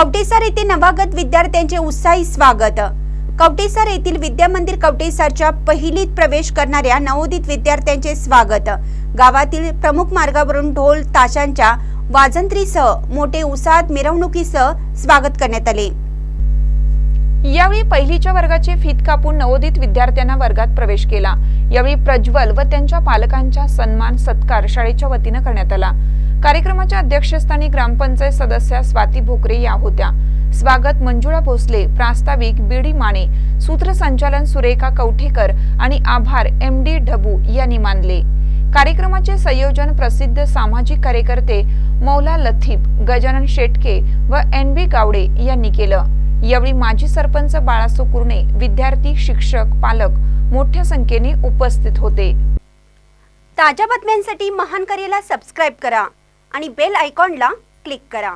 कवटेसर येथे नवागत विद्यार्थ्यांचे उत्साही स्वागत. कवटेसर येथील विद्यामंदिर कवटेसरच्या पहिलीत प्रवेश करणाऱ्या नवोदित विद्यार्थ्यांचे स्वागत. गावातील प्रमुख मार्गावरून ढोल ताशांच्या वाजंत्रीसह मोठे उत्साहात मिरवणुकीसह स्वागत करण्यात आले. यावेळी पहिलीच्या वर्गाचे फीत कापून नवोदित विद्यार्थ्यांना वर्गात प्रवेश केला. यावेळी प्रज्वल व त्यांच्या पालकांचा सन्मान सत्कार शाळेच्या वतीनं करण्यात आला. कार्यक्रमाच्या अध्यक्षस्थानी ग्रामपंचायत सदस्या स्वाती भोकरे या होत्या. स्वागत मंजुळा भोसले प्रास्ताविक बीडी माने सूत्रसंचालन सुरेखा कवठेकर आणि आभार एम डी ढबू यांनी मानले. कार्यक्रमाचे संयोजन प्रसिद्ध सामाजिक कार्यकर्ते मौला लथीफ गजानन शेटके व एन बी गावडे यांनी केलं. यावेळी माजी सरपंच बाळासो कुर्णे विद्यार्थी शिक्षक पालक मोठ्या संख्येने उपस्थित होते. ताज्या बातम्यांसाठी महान करेला सबस्क्राईब करा आणि बेल आयकॉनला क्लिक करा.